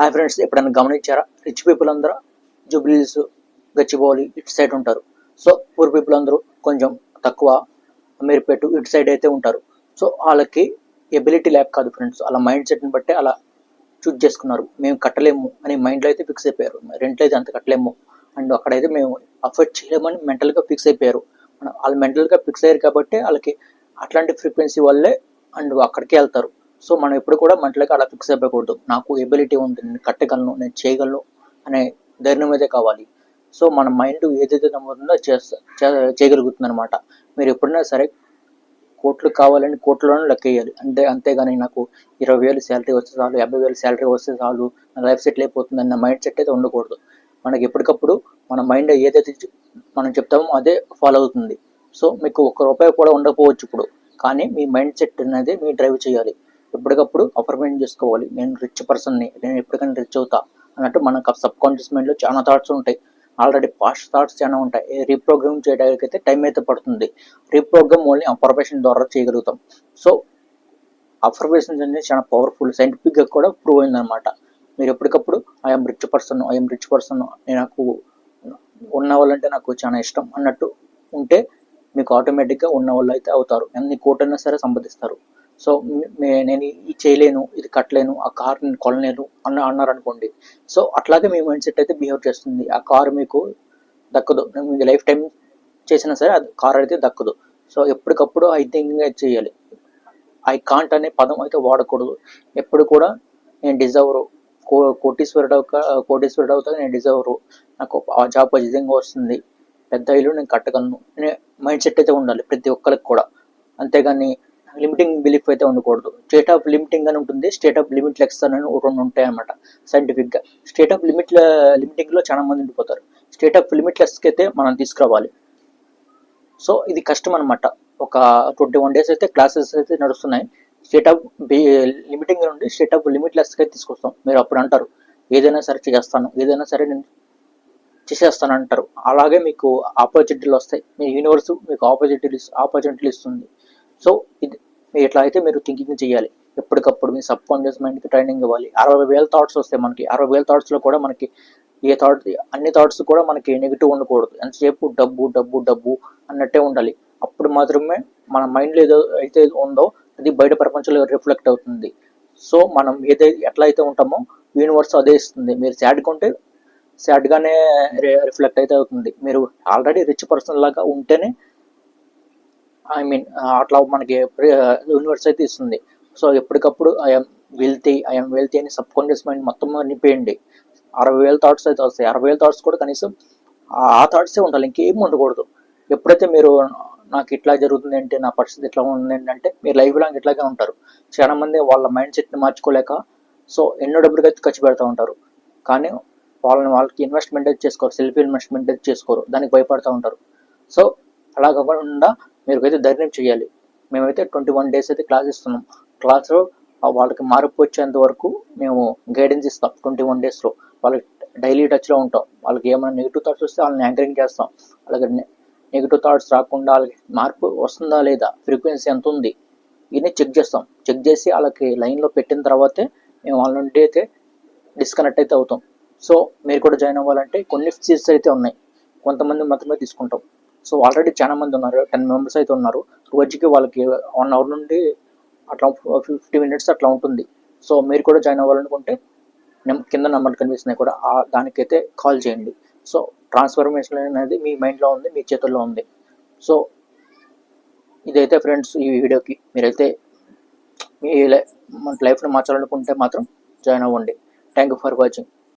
Hi friends ఎప్పుడైనా గమనించారా? Rich people అందరూ జూబ్లీస్ గచ్చిబౌలి ఇటు సైడ్ ఉంటారు. సో పూర్ పీపుల్ అందరూ కొంచెం తక్కువ మీరుపేటు ఇటు సైడ్ అయితే ఉంటారు. సో వాళ్ళకి ఎబిలిటీ ల్యాక్ కాదు ఫ్రెండ్స్ అలా మైండ్ సెట్ని బట్టి అలా చూజ్ చేసుకున్నారు. మేము కట్టలేము అని మైండ్లో అయితే ఫిక్స్ అయిపోయారు. రెంట్లో అయితే అంత కట్టలేము. అండ్ అక్కడైతే మేము అఫోర్డ్ చేయలేమని మెంటల్గా ఫిక్స్ అయిపోయారు. వాళ్ళు మెంటల్గా ఫిక్స్ అయ్యారు కాబట్టి వాళ్ళకి అట్లాంటి ఫ్రీక్వెన్సీ వల్లే అండ్ అక్కడికి వెళ్తారు. సో మనం ఎప్పుడు కూడా మంటలకి అలా ఫిక్స్ అయిపోకూడదు. నాకు ఎబిలిటీ ఉంది నేను కట్టగలను నేను చేయగలను అనే ధైర్యం అయితే కావాలి. సో మన మైండ్ ఏదైతే నమ్ముతుందో చేస్తా చేయగలుగుతుంది అనమాట మీరు ఎప్పుడైనా సరే కోట్లు కావాలని కోట్లలోనే లెక్కేయాలి అంతే అంటే అంతేగాని నాకు ఇరవై వేలు శాలరీ వస్తే చాలు యాభై వేలు శాలరీ వస్తే చాలు నా లైఫ్ సెటిల్ అయిపోతుంది అన్న మైండ్ సెట్ అయితే ఉండకూడదు. మనకి ఎప్పటికప్పుడు మన మైండ్ ఏదైతే మనం చెప్తామో అదే ఫాలో అవుతుంది. సో మీకు ఒక్క రూపాయి కూడా ఉండకపోవచ్చు ఇప్పుడు. కానీ మీ మైండ్ సెట్ అనేది మీ డ్రైవ్ చేయాలి. ఎప్పటికప్పుడు అఫర్మేట్ చేసుకోవాలి. నేను రిచ్ పర్సన్ని నేను ఎప్పటికైనా రిచ్ అవుతా అన్నట్టు మనకు సబ్ కాన్షియస్ మైండ్లో చాలా థాట్స్ ఉంటాయి. ఆల్రెడీ పాస్ట్ థాట్స్ చాలా ఉంటాయి. రీప్రోగ్రామ్ చేయడానికి అయితే టైం అయితే పడుతుంది. రీప్రోగ్రామ్ ఓన్లీ అఫర్మేషన్ ద్వారా చేయగలుగుతాం. సో అఫర్మేషన్స్ అనేది చాలా పవర్ఫుల్ సైంటిఫిక్గా కూడా ప్రూవ్ అయిందనమాట మీరు ఎప్పటికప్పుడు I'm rich person I'm rich person నాకు ఉన్న వాళ్ళంటే నాకు చాలా ఇష్టం అన్నట్టు ఉంటే మీకు ఆటోమేటిక్గా ఉన్న వాళ్ళు అయితే అవుతారు. ఎన్ని కోటైనా సరే సంపాదిస్తారు. సో నేను ఇది చేయలేను ఇది కట్టలేను ఆ కార్ నేను కొనలేను అన్న అన్నారు అనుకోండి సో అట్లాగే మీ మైండ్ సెట్ అయితే బిహేవ్ చేస్తుంది. ఆ కార్ మీకు దక్కదు. మీ లైఫ్ టైం చేసినా సరే అది కార్ అయితే దక్కదు. సో ఎప్పటికప్పుడు ఐ థింకింగ్ అయితే చేయాలి. ఐ కాంట్ అనే పదం అయితే వాడకూడదు. ఎప్పుడు కూడా నేను డిజర్వ్ కో కోటీశ్వరుడు అవుక కోటీశ్వరుడు అవుతా నేను డిజర్వ్ నాకు ఆ జాబ్ ఖచ్చితంగా వస్తుంది. పెద్ద ఇల్లు నేను కట్టగలను. మైండ్ సెట్ అయితే ఉండాలి ప్రతి ఒక్కరికి కూడా. అంతేగాని లిమిటింగ్ బిలీఫ్ అయితే ఉండకూడదు. స్టేట్ ఆఫ్ లిమిటింగ్ అని ఉంటుంది. స్టేట్ ఆఫ్ లిమిట్ లెక్స్ అని రెండు ఉంటాయన్నమాట సైంటిఫిక్గా స్టేట్ ఆఫ్ లిమిట్ లిమిటింగ్లో చాలా మంది ఉండిపోతారు. స్టేట్ ఆఫ్ లిమిట్ లెస్కి అయితే మనం తీసుకురావాలి. సో ఇది కష్టం అనమాట ఒక ట్వంటీ వన్ డేస్ అయితే క్లాసెస్ అయితే నడుస్తున్నాయి. స్టేట్ ఆఫ్ లిమిటింగ్ నుండి స్టేట్ ఆఫ్ లిమిట్ లిమిట్లెస్గా తీసుకొస్తాం. మీరు అప్పుడు అంటారు ఏదైనా సరే చేస్తాను ఏదైనా సరే నేను చేసేస్తాను అంటారు. అలాగే మీకు ఆపర్చునిటీలు వస్తాయి. మీ యూనివర్స్ మీకు ఆపర్చునిటీలు ఆపర్చునిటీలు ఇస్తుంది సో ఇది మీరు ఇట్లా అయితే మీరు థింకింగ్ చేయాలి ఎప్పటికప్పుడు మీ సబ్ కాన్షియస్ మైండ్కి ట్రైనింగ్ ఇవ్వాలి. అరవై వేల థాట్స్ వస్తాయి మనకి అరవై వేల థాట్స్లో కూడా మనకి ఏ థాట్ అన్ని థాట్స్ కూడా మనకి నెగిటివ్ ఉండకూడదు. ఎంతసేపు డబ్బు డబ్బు డబ్బు అన్నట్టే ఉండాలి. అప్పుడు మాత్రమే మన మైండ్లో ఏదో అయితే ఉందో అది బయట ప్రపంచంలో రిఫ్లెక్ట్ అవుతుంది. సో మనం ఏదైతే ఎట్లా అయితే ఉంటామో యూనివర్స్ అదే ఇస్తుంది. మీరు సాడ్గా ఉంటే సాడ్గానే రిఫ్లెక్ట్ అయితే అవుతుంది. మీరు ఆల్రెడీ రిచ్ పర్సన్ లాగా ఉంటేనే ఐ మీన్ అట్లా మనకి యూనివర్స్ అయితే ఇస్తుంది. సో ఎప్పటికప్పుడు ఐఎమ్ వెల్తీ ఐఎమ్ వెల్తీ అని సబ్ కాన్షియస్ మైండ్ మొత్తం నింపేయండి. అరవై వేల థాట్స్ అయితే వస్తాయి. అరవై వేల థాట్స్ కూడా కనీసం ఆ థాట్సే ఉండాలి. ఇంకేం ఉండకూడదు. ఎప్పుడైతే మీరు నాకు ఇట్లా జరుగుతుంది అంటే నా పరిస్థితి ఇట్లా ఉంది ఏంటంటే మీరు లైఫ్ లాంగ్ ఇట్లాగే ఉంటారు. చాలా మంది వాళ్ళ మైండ్ సెట్ని మార్చుకోలేక సో ఎన్నో డబ్బులు అయితే ఖర్చు పెడతా ఉంటారు. కానీ వాళ్ళని వాళ్ళకి ఇన్వెస్ట్మెంట్ అయితే చేసుకోరు. సెల్ఫ్ ఇన్వెస్ట్మెంట్ అయితే చేసుకోరు. దానికి భయపడుతూ ఉంటారు. సో అలా కాకుండా మీరు అయితే ధైర్యం చేయాలి. మేమైతే ట్వంటీ వన్ డేస్ అయితే క్లాస్ ఇస్తున్నాం. క్లాస్లో వాళ్ళకి మార్పు వచ్చేంత వరకు మేము గైడెన్స్ ఇస్తాం ట్వంటీ వన్ డేస్లో వాళ్ళకి డైలీ టచ్లో ఉంటాం. వాళ్ళకి ఏమైనా నెగిటివ్ థాట్స్ వస్తే వాళ్ళని యాంకరింగ్ చేస్తాం. అలాగే నెగిటివ్ థాట్స్ రాకుండా వాళ్ళకి మార్పు వస్తుందా లేదా ఫ్రీక్వెన్సీ ఎంత ఉంది ఇవన్నీ చెక్ చేస్తాం. చెక్ చేసి వాళ్ళకి లైన్లో పెట్టిన తర్వాతే మేము వాళ్ళ నుండి అయితే డిస్కనెక్ట్ అయితే అవుతాం. సో మీరు కూడా జాయిన్ అవ్వాలంటే కొన్ని సీట్స్ అయితే ఉన్నాయి. కొంతమంది మాత్రమే తీసుకుంటాం. సో ఆల్రెడీ చాలా మంది ఉన్నారు. టెన్ మెంబర్స్ అయితే ఉన్నారు. రోజుకి వాళ్ళకి వన్ అవర్ నుండి అట్లా ఫిఫ్టీ మినిట్స్ uh, అట్లా ఉంటుంది. సో మీరు కూడా జాయిన్ అవ్వాలనుకుంటే కింద నెంబర్ కనిపిస్తున్నాయి కూడా. ఆ దానికైతే కాల్ చేయండి. సో ట్రాన్స్ఫర్మేషన్ అనేది మీ మైండ్లో ఉంది మీ చేతుల్లో ఉంది. సో ఇదైతే ఫ్రెండ్స్ ఈ వీడియోకి మీరైతే మీ లైఫ్ మన లైఫ్ని మార్చాలనుకుంటే మాత్రం జాయిన్ అవ్వండి. Thank you for watching